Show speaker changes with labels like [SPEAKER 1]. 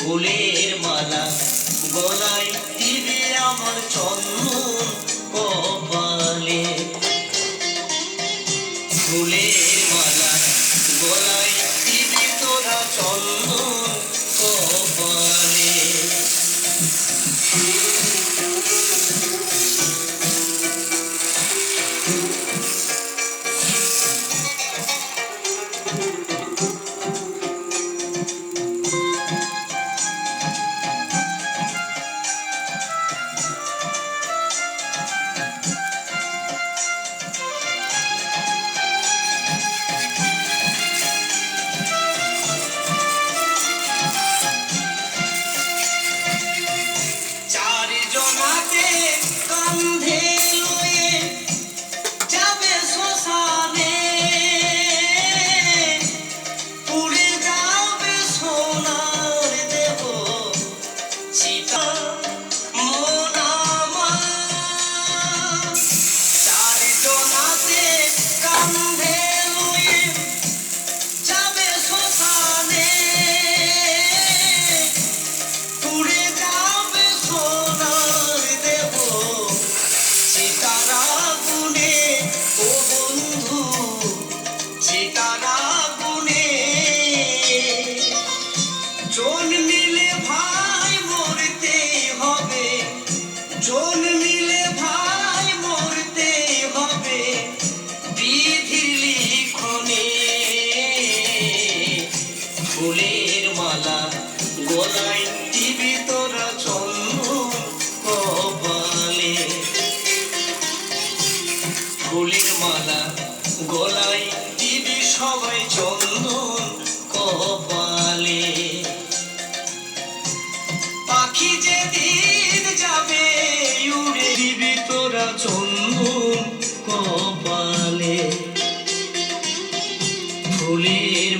[SPEAKER 1] ফুলের মালা গলায় দিবে আমার চন্দন কপালে। ফুলের মালা গলায় মালা, গলায় দিবি তোরা চন্দন কপালে। মালা, গলায় দিবি সবাই চন্দন কপালে। পাখি যেদিন যাবে, উড়ে দিবি তোরা চন্দন কপালে। ফুলের